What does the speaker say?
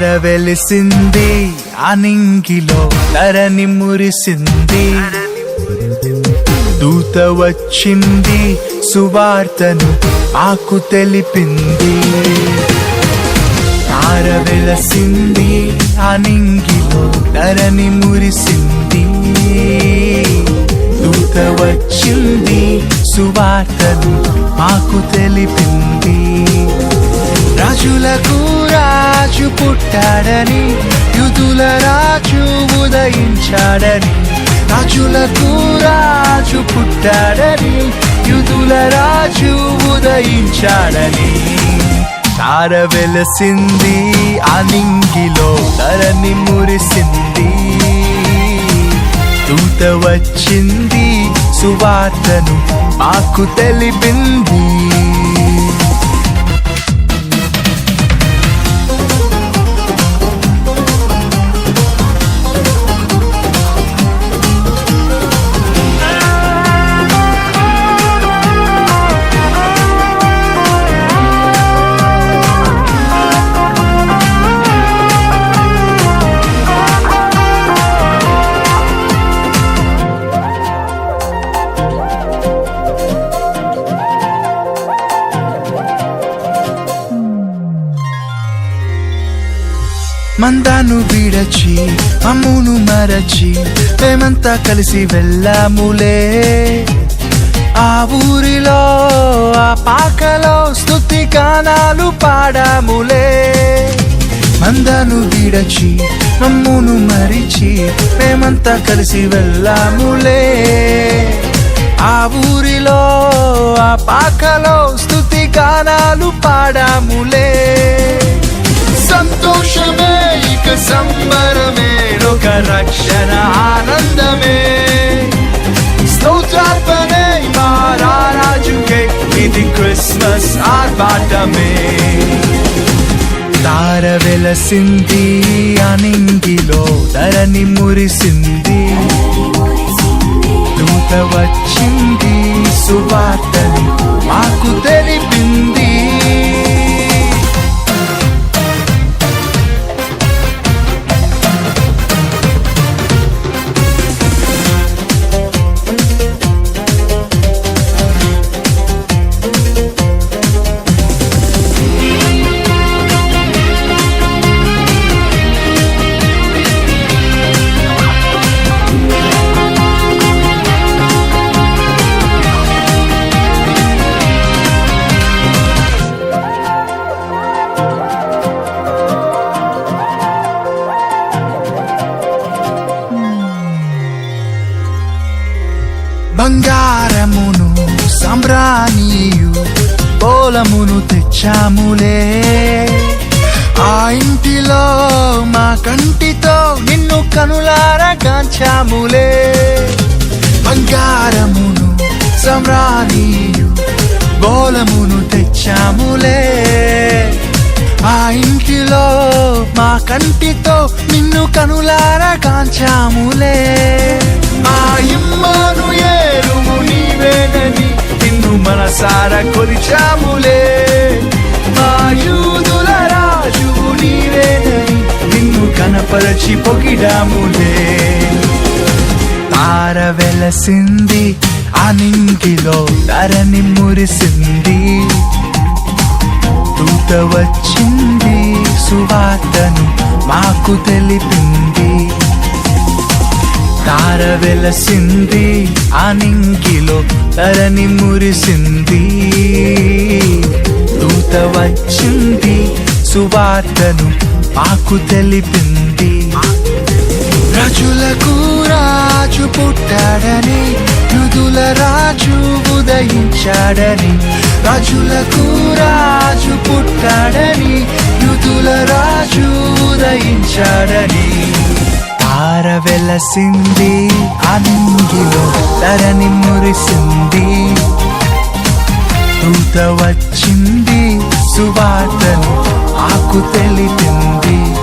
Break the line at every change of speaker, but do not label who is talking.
తార వెలిసింది అనింగిలో ధరని మురిసింది. దూత వచ్చింది సువార్తను ఆకు తెలిపింది. తార వెలసింది అనింగిలో ధరని మురిసింది. దూత వచ్చింది సువార్తను మాకు తెలిపింది. పుట్టాడని యుధుల రాజు ఉదయించాడని రాజులకు రాజు పుట్టాడని యుధుల రాజు ఉదయించాడని. తార వెలసింది అనింగిలో తరని మురిసింది. దూత వచ్చింది సువార్తను మాకు తెలిపింది. నన్ను విడచి అమ్మును మరచి మేమంతా కలిసి వెళ్ళాములే. ఆ ఊరిలో ఆ పాకలో స్థుతి గానాలు పాడాములే. మందను విడచి మమ్మును మరిచి మేమంతా కలిసి వెళ్ళాములే. ఆ ఊరిలో ఆ పాకలో స్థుతి గానాలు పాడాములే. సంతోషం సంబరమే లోక రక్షణ ఆనందమే. స్తోత్రార్పణే మారాజుకే ఇది క్రిస్మస్ ఆర్భాటమే. తార వెలసింది అనింగిలో ధరని మురిసింది. దూత వచ్చింది సువార్తని మాకు తెలిపింది. నీయు పోలమును తెచ్చాములే. ఆ ఇంటిలో మా కంటితో నిన్ను కనులారా కాంచాములే బంగారమును సమ్రాణీయు బోలమును తెచ్చాములే. ఆ ఇంటిలో మా కంటితో నిన్ను కనులారా కాంచాములే మనసార కొలిచాములే మా యూదుల రాజువు నీవేనని నిన్ను కనపరచి పొగిడాములే తార వెలసింది అనింగిలో ధరని మురిసింది. దూత వచ్చింది సువార్తను మాకు తెలిపింది. తార వెలసింది అనింగిలో ధరని మురిసింది. దూత వచ్చింది సువార్తను మాకు తెలిపింది. రజులకు రాజు పుట్టాడని యుధుల రాజు ఉదయించాడని. రజులకు రాజు పుట్టాడని యుదుల రాజు ఉదయించాడని. తార అంగిలో అనింగిలో ధరని మురిసింది. దూత వచ్చింది సువార్తను ఆకు తెలిపింది.